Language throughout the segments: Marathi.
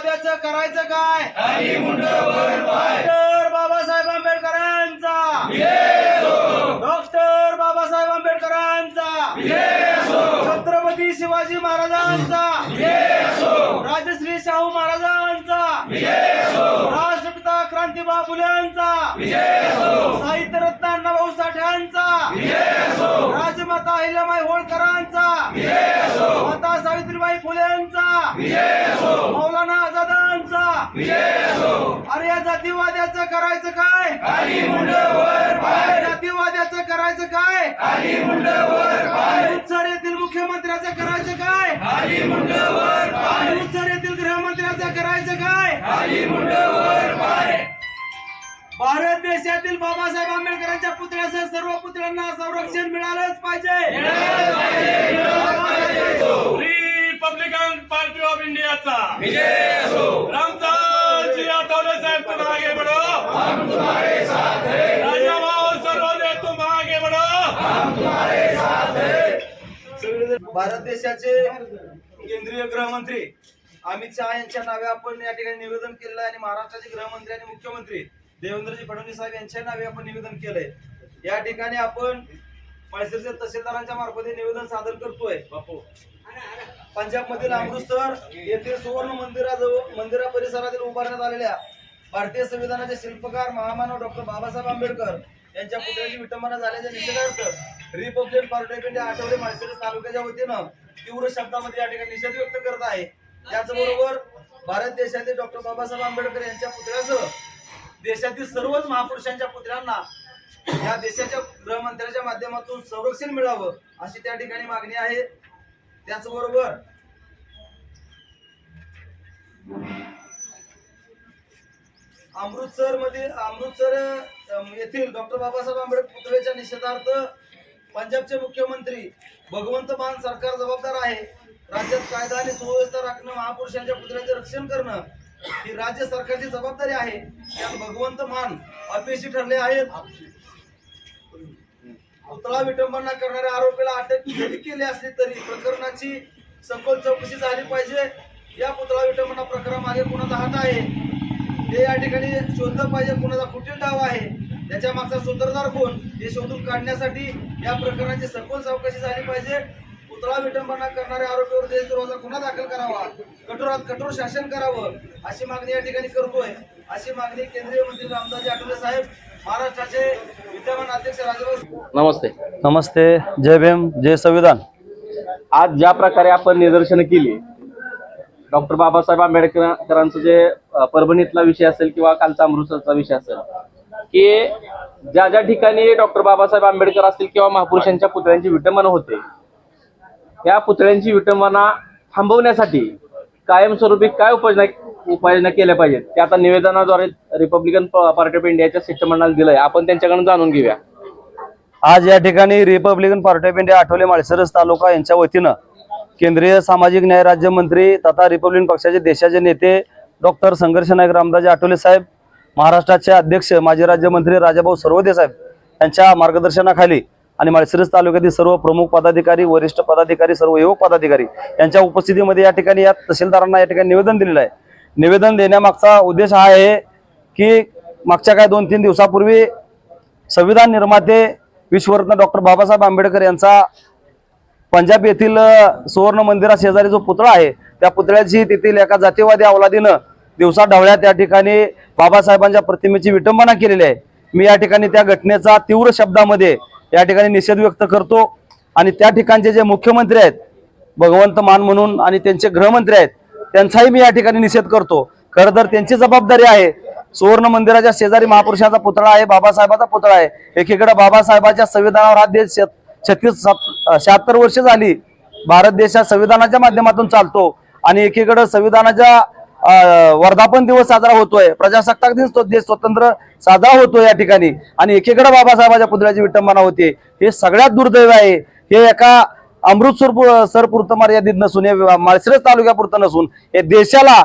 जातीवाद्याचं करायचं काय? डॉक्टर बाबासाहेब आंबेडकरांचा. डॉक्टर बाबासाहेब आंबेडकरांचा. छत्रपती शिवाजी महाराजांचा. राजश्री शाहू महाराजांचा. राष्ट्रपिता क्रांतीबा फुलेंचा साहित्यरत्न अण्णाभाऊ साठ्यांचा. माता अहिल्याबाई होळकरांचा. माता सावित्रीबाई फुलेंचा. मौलाना आझादांचा. अरे या जातीवाद्याचं करायचं काय? जातीवाद्याचं करायचं काय? उत्सर येथील मुख्यमंत्र्याचं करायचं काय? उत्सर येथील गृहमंत्र्याचं करायचं काय? भारत देशातील बाबासाहेब आंबेडकरांच्या पुतळ्यासह सर्व पुतळ्यांना संरक्षण मिळालंच पाहिजे. रिपब्लिकन पार्टी ऑफ इंडियाचा रामदासजी आठवले साहेब तुम आगे बढ़ो राजाभाऊ सर्वोदय तुम आगे बढ़ो भारत देशाचे केंद्रीय गृहमंत्री अमित शहा यांच्या नावे आपण या ठिकाणी निवेदन आहे आणि महाराष्ट्राचे गृहमंत्री आणि मुख्यमंत्री देवेंद्रजी फडणवीस साहेब यांच्या नावे आपण निवेदन केलंय. या ठिकाणी आपण म्हैसूरच्या तहसीलदारांच्या मार्फत निवेदन सादर करतोय. बापू. पंजाब मधील अमृतसर येथील सुवर्ण मंदिराजवळ मंदिरा परिसरातील उभारण्यात आलेल्या भारतीय संविधानाचे शिल्पकार महामानव डॉक्टर बाबासाहेब आंबेडकर यांच्या पुतळ्याची विटंबना झाल्याच्या निषेधार्थ Republican Party of India Athawale Mhaisur तालुक्याच्या वतीनं तीव्र शब्दामध्ये या ठिकाणी निषेध व्यक्त करत आहे. त्याचबरोबर भारत देशातील डॉक्टर बाबासाहेब आंबेडकर यांच्या पुतळ्यासह देशातील सर्वच महापुरुषांच्या पुतळ्यांना या देशाच्या गृहमंत्र्यांच्या माध्यमातून संरक्षण मिळावं अशी त्या ठिकाणी मागणी आहे. त्याचबरोबर अमृतसरमध्ये अमृतसर येथील डॉक्टर बाबासाहेब आंबेडकर पुतळ्याच्या निषेधार्थ पंजाबचे मुख्यमंत्री भगवंत मान सरकार जबाबदार आहे. राज्यात कायदा आणि सुव्यवस्था राखणं महापुरुषांच्या पुतळ्याचे रक्षण करणं ही राज्य सरकारची जबाबदारी आहे. त्यात भगवंत मान अपयशी ठरले आहेत. पुतळा विटंबना करणाऱ्या आरोपीला अटक जरी केली असली तरी प्रकरणाची सखोल चौकशी झाली पाहिजे. या पुतळा विटंबना प्रकरणामागे कुणाचा हात आहे? ते या ठिकाणी शोधलं पाहिजे कुणाचा कुठील डाव आहे? त्याच्या मागचा सूत्रधार कोण? हे शोधून काढण्यासाठी या प्रकरणाची सखोल चौकशी झाली पाहिजे. पुतळा विटंबना करणाऱ्या आरोपीवर देशद्रोहाचा गुन्हा दाखल करावा. कठोरात कठोर शासन करावं अशी मागणी या ठिकाणी करतोय. अशी मागणी केंद्रीय मंत्री रामदासजी आठवले साहेब महाराष्ट्राचे विद्यमान अध्यक्ष राजभाऊ नमस्ते. नमस्ते. जय भीम जय संविधान. आज ज्या प्रकारे आपण निदर्शनं केली डॉक्टर बाबासाहेब आंबेडकरांचं जे परभणीतला विषय असेल किंवा कालचा अमृतसरचा विषय असेल की ज्या ज्या ठिकाणी डॉक्टर बाबासाहेब आंबेडकर असतील किंवा महापुरुषांच्या पुतळ्यांची विटंबना होते या पुतळ्यांची विटंबना थांबवण्यासाठी कायमस्वरूपी काय उपाययोजना उपाययोजना केल्या पाहिजेत? ते आता निवेदनाद्वारे रिपब्लिकन पार्टी ऑफ इंडियाच्या शिष्टमंडळाला दिलंय. आपण त्यांच्याकडून जाणून घेऊया. आज या ठिकाणी Republican Party of India Athawale Malshiras तालुका यांच्या वतीनं केंद्रीय सामाजिक न्याय राज्यमंत्री तथा रिपब्लिकन पक्षाचे देशाचे नेते डॉक्टर संघर्ष नाईक रामदाजी आठवले साहेब महाराष्ट्राचे अध्यक्ष माजी राज्यमंत्री राजाभाऊ सर्वदे साहेब यांच्या मार्गदर्शनाखाली आणि माळशिरस तालुक्यातील सर्व प्रमुख पदाधिकारी वरिष्ठ पदाधिकारी सर्व युवक पदाधिकारी यांच्या उपस्थितीमध्ये या ठिकाणी या तहसीलदारांना या ठिकाणी निवेदन दिलेलं आहे. निवेदन देण्यामागचा उद्देश हा आहे की मागच्या काही दोन तीन दिवसापूर्वी संविधान निर्माते विश्वरत्न डॉक्टर बाबासाहेब आंबेडकर यांचा पंजाब येथील सुवर्ण मंदिरा शेजारी जो पुतळा आहे त्या पुतळ्याची तेथील एका जातीवादी अवलादीनं दिवसा ढवळ्या त्या ठिकाणी बाबासाहेबांच्या प्रतिमेची विटंबना केलेली आहे. मी या ठिकाणी त्या घटनेचा तीव्र शब्दामध्ये या ठिकाणी निषेध व्यक्त करतो. आणि त्या ठिकाणचे जे मुख्यमंत्री आहेत भगवंत मान म्हणून आणि त्यांचे गृहमंत्री आहेत त्यांचाही मी या ठिकाणी निषेध करतो. खरं तर त्यांची जबाबदारी आहे. सुवर्ण मंदिराच्या शेजारी महापुरुषाचा पुतळा आहे बाबासाहेबाचा पुतळा आहे. एकीकडे बाबासाहेबाच्या संविधानावर हा देश छत्तीस सात- शहात्तर वर्ष झाली. भारत देशात संविधानाच्या माध्यमातून चालतो. आणि एकीकडे संविधानाच्या वर्धापन दिवस साजरा होतोय. प्रजासत्ताक दिन देश स्वतंत्र साजरा होतो या ठिकाणी. आणि एकीकडे बाबासाहेबांच्या पुतळ्याची विटंबना होते. हे सगळ्यात दुर्दैव आहे. हे एका अमृतसर सरपुरतं मर्यादित नसून हे माळशिरस तालुक्यापुरतं नसून हे देशाला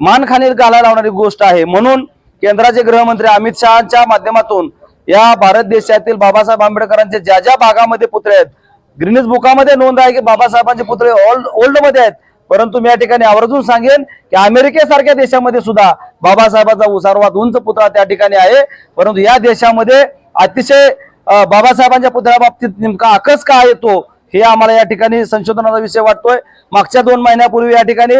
मानखानीत घालायला लावणारी गोष्ट आहे. म्हणून केंद्राचे गृहमंत्री अमित शहाच्या माध्यमातून या भारत देशातील बाबासाहेब आंबेडकरांचे ज्या ज्या भागामध्ये पुतळे आहेत ग्रीनिज बुकामध्ये नोंद आहे की बाबासाहेबांचे पुतळे ओल्ड ओल्डमध्ये आहेत. परंतु मी या ठिकाणी आवर्जून सांगेन की अमेरिकेसारख्या देशामध्ये सुद्धा बाबासाहेबांचा सर्वात उंच पुतळा त्या ठिकाणी आहे. परंतु या देशामध्ये अतिशय बाबासाहेबांच्या पुतळ्याबाबतीत नेमका आकस का येतो हे आम्हाला या ठिकाणी संशोधनाचा विषय वाटतोय. मागच्या दोन महिन्यापूर्वी या ठिकाणी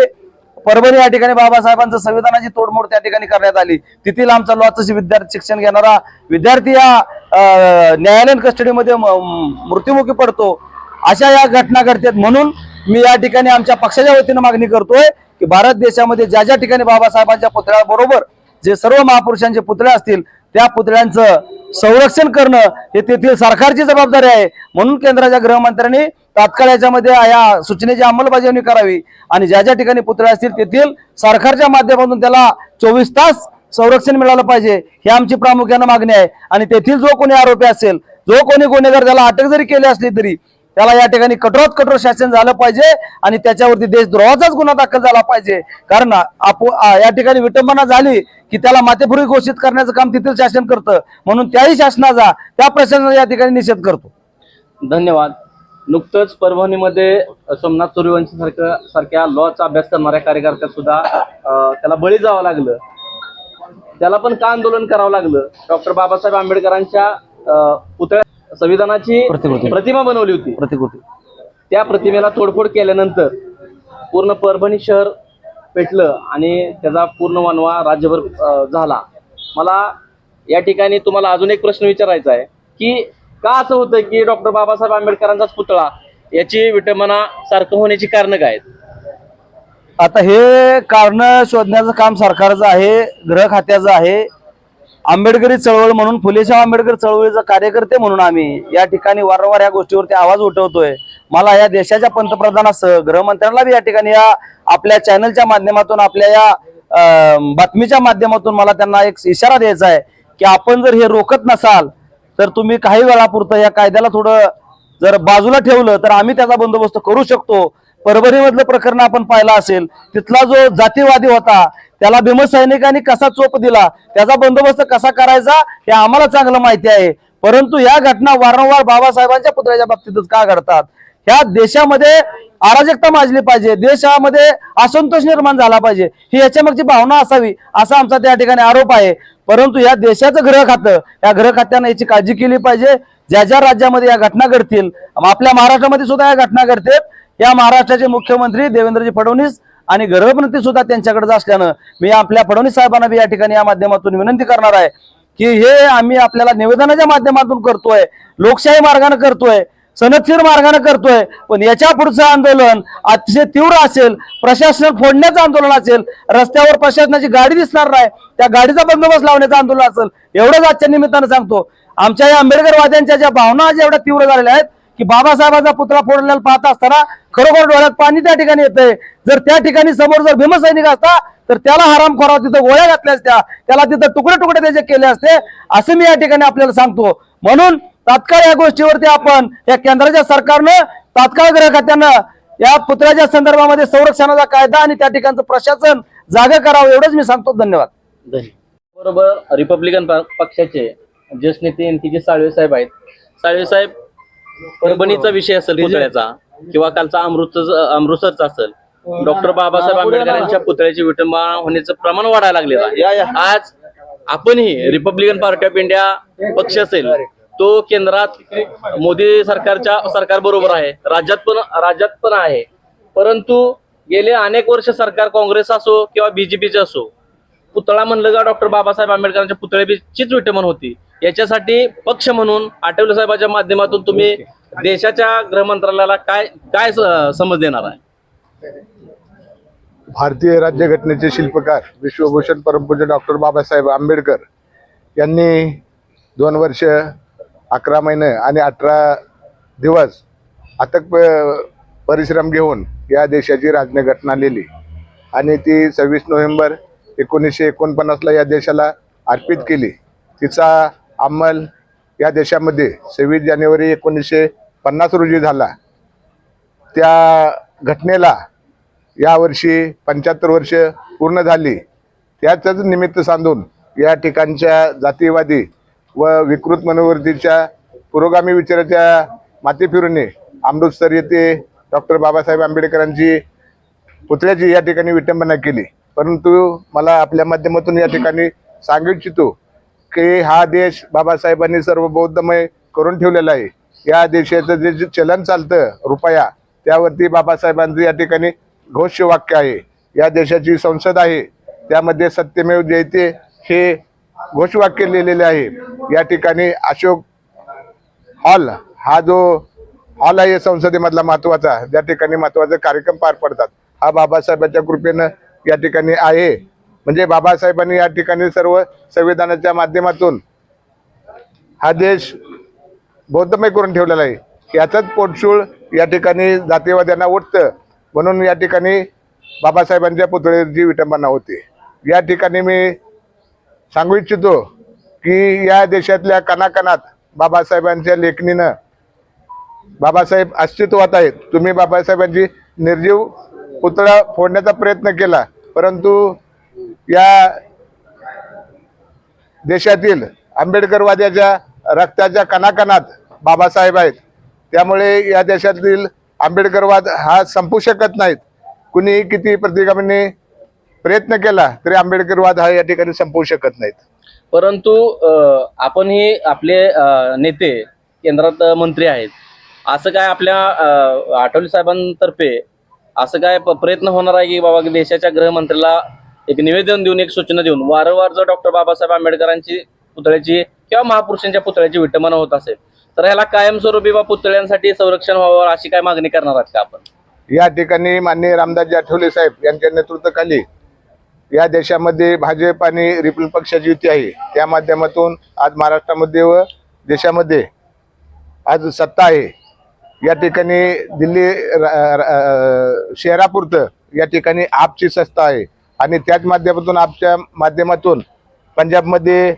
परभणी या ठिकाणी बाबासाहेबांचं संविधानाची तोडमोड त्या ठिकाणी करण्यात आली. तिथील आमचा लॉचशी विद्यार्थी शिक्षण घेणारा विद्यार्थी या न्यायालयीन कस्टडीमध्ये म- मृत्युमुखी पडतो. अशा या घटना घडतात म्हणून मी या ठिकाणी आमच्या पक्षाच्या वतीनं मागणी करतोय की भारत देशामध्ये ज्या ज्या ठिकाणी बाबासाहेबांच्या पुतळ्याबरोबर जे सर्व महापुरुषांचे पुतळे असतील त्या पुतळ्यांचं संरक्षण करणं हे तेथील सरकारची जबाबदारी आहे. म्हणून केंद्राच्या गृहमंत्र्यांनी तात्काळ याच्यामध्ये या सूचनेची अंमलबजावणी करावी आणि ज्या ज्या ठिकाणी पुतळे असतील तेथील सरकारच्या माध्यमातून त्याला चोवीस तास संरक्षण मिळालं पाहिजे ही आमची प्रामुख्यानं मागणी आहे. आणि तेथील जो कोणी आरोपी असेल जो कोणी गुन्हेगार त्याला अटक जरी केली असली तरी त्याला या ठिकाणी कठोरात कठोर शासन झालं पाहिजे आणि त्याच्यावरती देशद्रोहाचाच गुन्हा दाखल झाला पाहिजे. कारण आपो या ठिकाणी विटंबना झाली की त्याला मातेपुरी घोषित करण्याचं काम तिथील शासन करतं. म्हणून त्याही शासनाचा त्या प्रशासनाचा या ठिकाणी निषेध करतो. धन्यवाद. नुकतंच परभणीमध्ये सोमनाथ सूर्यवंशी सारख्या सारख्या लॉचा अभ्यास करणाऱ्या कार्यकर्त्या सुद्धा अं, त्याला बळी जावं लागलं. त्याला पण का आंदोलन करावं लागलं? डॉक्टर बाबासाहेब आंबेडकरांच्या अं, पुतळ्या संविधानाची प्रतिकृती. प्रतिमा बनवली होती. प्रतिकृती. त्या प्रतिमेला तोडफोड केल्यानंतर पूर्ण परभणी शहर पेटलं आणि त्याचा पूर्ण वनवा राज्यभर झाला. मला या ठिकाणी तुम्हाला अजून एक प्रश्न विचारायचा आहे की का असं होतं की डॉक्टर बाबासाहेब आंबेडकरांचाच पुतळा याची विटंबना सारखं होण्याची कारणं काय आता हे कारण शोधण्याचं काम सरकारचं आहे गृह खात्याचं आहे. आंबेडकरी चळवळ म्हणून फुलेशाह आंबेडकर चळवळीचा कार्यकर्ते म्हणून आम्ही या ठिकाणी वारंवार या गोष्टीवरती आवाज उठवतोय. मला या देशाच्या पंतप्रधानासह गृहमंत्र्यांना बी या ठिकाणी या आपल्या चॅनलच्या माध्यमातून आपल्या या बातमीच्या माध्यमातून मला त्यांना एक इशारा द्यायचा आहे की आपण जर हे रोखत नसाल तर तुम्ही काही वेळापुरतं या कायद्याला थोडं जर बाजूला ठेवलं तर आम्ही त्याचा बंदोबस्त करू शकतो. परभणीमधलं प्रकरण आपण पाहिलं असेल तिथला जो जातीवादी होता त्याला भीमसैनिकांनी कसा चोप दिला त्याचा बंदोबस्त कसा करायचा हे आम्हाला चांगलं माहिती आहे. परंतु या घटना वारंवार बाबासाहेबांच्या पुतळ्याच्या बाबतीतच का घडतात? ह्या देशामध्ये अराजकता माजली पाहिजे देशामध्ये असंतोष निर्माण झाला पाहिजे. ही याच्यामागची भावना असावी असा आमचा त्या ठिकाणी आरोप आहे. परंतु या देशाचं ग्रह खातं या ग्रह खात्यानं याची काळजी केली पाहिजे. ज्या ज्या राज्यामध्ये या घटना घडतील आपल्या महाराष्ट्रामध्ये सुद्धा या घटना घडतील. या महाराष्ट्राचे मुख्यमंत्री देवेंद्रजी फडणवीस आणि गृहमंत्री सुद्धा त्यांच्याकडेच असल्यानं मी आपल्या फडणवीस साहेबांना बी या ठिकाणी या माध्यमातून विनंती करणार आहे की हे आम्ही आपल्याला निवेदनाच्या माध्यमातून करतोय लोकशाही मार्गाने करतोय सनदशीर मार्गाने करतोय पण याच्या पुढचं आंदोलन अतिशय तीव्र असेल प्रशासन फोडण्याचं आंदोलन असेल रस्त्यावर प्रशासनाची गाडी दिसणार नाही त्या गाडीचा बंदोबस्त लावण्याचं आंदोलन असेल एवढंच आजच्या निमित्तानं सांगतो. आमच्या या आंबेडकरवाद्यांच्या ज्या भावना आज एवढ्या तीव्र झालेल्या आहेत की बाबासाहेबांचा पुतळा फोडलेला पाहत असताना खरोखर डोळ्यात पाणी त्या ठिकाणी येतंय. जर त्या ठिकाणी समोर जर भीमसैनिक असता तर त्याला हराम खोरा तिथं गोळ्या घातल्या असत्या. त्याला तिथं तुकडे तुकडे त्याचे केले असते. असं मी या ठिकाणी आपल्याला सांगतो. म्हणून तात्काळ या गोष्टीवरती आपण या केंद्राच्या सरकारनं तात्काळ गृह खात्यानं या पुतळ्याच्या संदर्भामध्ये संरक्षणाचा कायदा आणि त्या ठिकाणचं प्रशासन जागे करावं एवढंच मी सांगतो. धन्यवाद. बरोबर. रिपब्लिकन पक्षाचे ज्येष्ठ नेते एन जे साळवे साहेब आहेत. साळवे साहेब परभणीचा विषय असेल पुतळ्याचा किंवा कालचा अमृत अमृतसरचा असेल डॉक्टर बाबासाहेब आंबेडकर यांच्या पुतळ्याची विटंबना होण्याचं प्रमाण वाढायला लागलेलं आज आपणही रिपब्लिकन पार्टी ऑफ इंडिया पक्ष असेल तो केंद्रात मोदी सरकारच्या सरकार बरोबर आहे. राज्यात पण राज्यात पण आहे. परंतु गेले अनेक वर्ष सरकार काँग्रेस असो किंवा बीजेपीचे असो पुतळा म्हणलं का डॉक्टर बाबासाहेब आंबेडकरांच्या पुतळ्याचीच विटंबन होती. याच्यासाठी पक्ष म्हणून आठवले साहेबांच्या माध्यमातून तुम्ही देशाच्या गृहमंत्रालयाला काय काय समज देणार आहे? भारतीय राज्यघटनेचे शिल्पकार विश्वभूषण परमपूज्य डॉक्टर बाबासाहेब आंबेडकर यांनी दोन वर्ष अकरा महिने आणि अठरा दिवस अथक परिश्रम घेऊन या देशाची राज्यघटना लिहिली. आणि ती सव्वीस नोव्हेंबर एकोणीसशे एकोणपन्नासला या देशाला अर्पित केली. तिचा अंमल या देशामध्ये सव्वीस जानेवारी एकोणीसशे पन्नास रोजी झाला. त्या घटनेला यावर्षी पंच्याहत्तर वर्ष पूर्ण झाली. त्याचंच निमित्त साधून या ठिकाणच्या जातीवादी व विकृत मनोवृत्तीच्या पुरोगामी विचाराच्या मातीफिरूने अमृतसर येथे डॉक्टर बाबासाहेब आंबेडकरांची पुतळ्याची या ठिकाणी विटंबना केली. परंतु मला आपल्या माध्यमातून या ठिकाणी सांगू इच्छितो की हा देश बाबासाहेबांनी सर्व बौद्धमय करून ठेवलेला आहे. या देशाचं जे जे चलन चालतं रुपया त्यावरती बाबासाहेबांचं या ठिकाणी घोषवाक्य आहे. या देशाची संसद आहे त्यामध्ये सत्यमेव जयते हे घोषवाक्य लिहिलेले आहे. या ठिकाणी अशोक हॉल हा जो हॉल आहे संसदेमधला महत्त्वाचा ज्या ठिकाणी महत्त्वाचे कार्यक्रम पार पडतात हा बाबासाहेबांच्या कृपेनं या ठिकाणी आहे. म्हणजे बाबासाहेबांनी या ठिकाणी सर्व संविधानाच्या माध्यमातून हा देश बौद्धमय करून ठेवलेला आहे. याचाच पोटशूळ या ठिकाणी जातीवाद्यांना उठतं. म्हणून या ठिकाणी बाबासाहेबांच्या पुतळ्याची विटंबना होते. या ठिकाणी मी सांगू इच्छितो की या देशातल्या कणाकणात बाबासाहेबांच्या लेखणीनं बाबासाहेब अस्तित्वात आहेत. तुम्ही बाबासाहेबांची निर्जीव पुतळा फोडण्याचा प्रयत्न केला. परंतु या देशातील आंबेडकरवाद्याच्या रक्ताच्या कणाकणात बाबासाहेब आहेत. त्यामुळे या देशातील आंबेडकरवाद हा संपू शकत नाहीत. कुणी किती प्रतिगामीने प्रयत्न केला तरी आंबेडकरवाद हा या ठिकाणी संपवू शकत नाहीत. परंतु अ, आपणही आपले नेते केंद्रात मंत्री आहेत. असं काय आपल्या आठवले साहेबांतर्फे असं काय प्रयत्न होणार आहे की बाबा देशाच्या गृहमंत्र्याला एक निवेदन देऊन एक सूचना देऊन वारंवार जर डॉक्टर बाबासाहेब आंबेडकरांची पुतळ्याची किंवा महापुरुषांच्या पुतळ्याची विटंबना होत असेल तर ह्याला कायमस्वरूपी बा पुतळ्यांसाठी संरक्षण व्हावं अशी काय मागणी करणार आहात का आपण? या ठिकाणी माननीय रामदासजी आठवले साहेब यांच्या नेतृत्वाखाली या देशामध्ये भाजप आणि रिपब्लिक पक्षाची युती आहे. त्या माध्यमातून आज महाराष्ट्रामध्ये व देशामध्ये आज सत्ता आहे. या ठिकाणी दिल्ली रा- शहरापुरतं या ठिकाणी आपची संस्था आहे. आणि त्याच माध्यमातून आपच्या माध्यमातून पंजाबमध्ये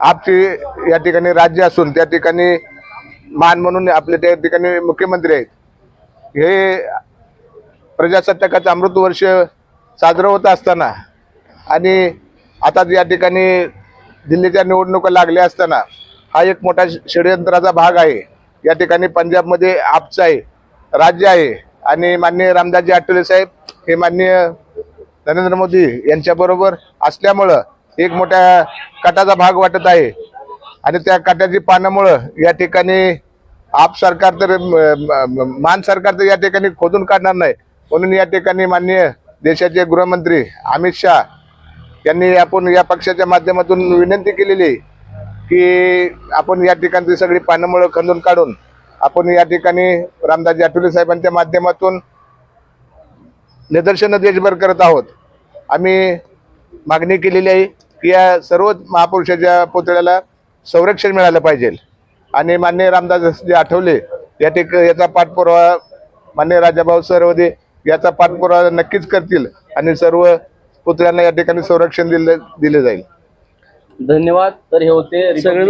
आपची या ठिकाणी राज्य असून त्या ठिकाणी मान म्हणून आपले त्या ठिकाणी मुख्यमंत्री आहेत. हे प्रजासत्ताकाचं अमृत वर्ष साजरं होत असताना आणि आता या ठिकाणी दिल्लीच्या निवडणुका लागल्या असताना हा एक मोठा षडयंत्राचा भाग आहे. या ठिकाणी पंजाबमध्ये आपचं आहे राज्य आहे आणि माननीय रामदासजी आठवले साहेब हे माननीय नरेंद्र मोदी यांच्याबरोबर असल्यामुळं एक मोठ्या कटाचा भाग वाटत आहे. आणि त्या काट्याची पानामुळं या ठिकाणी आप सरकार तर मान सरकार तर या ठिकाणी खोदून काढणार नाही. म्हणून या ठिकाणी माननीय देशाचे गृहमंत्री अमित शहा यांनी आपण या पक्षाच्या माध्यमातून विनंती केलेली आहे की आपण या ठिकाणची सगळी पानामुळं खंदून काढून आपण या ठिकाणी रामदासजी आठवले साहेबांच्या माध्यमातून निदर्शनं देशभर करत आहोत. आम्ही मागणी केलेली आहे की या सर्व महापुरुषाच्या पुतळ्याला संरक्षण मिळालं पाहिजे. आणि मान्य रामदास जे आठवले या ठिक याचा पाठपुरावा मान्य राजाभाऊ सरवदे याचा पाठपुरावा नक्कीच करतील आणि सर्व पुतळ्यांना या ठिकाणी संरक्षण दिलं दिले जाईल. धन्यवाद. तर हे होते सगळे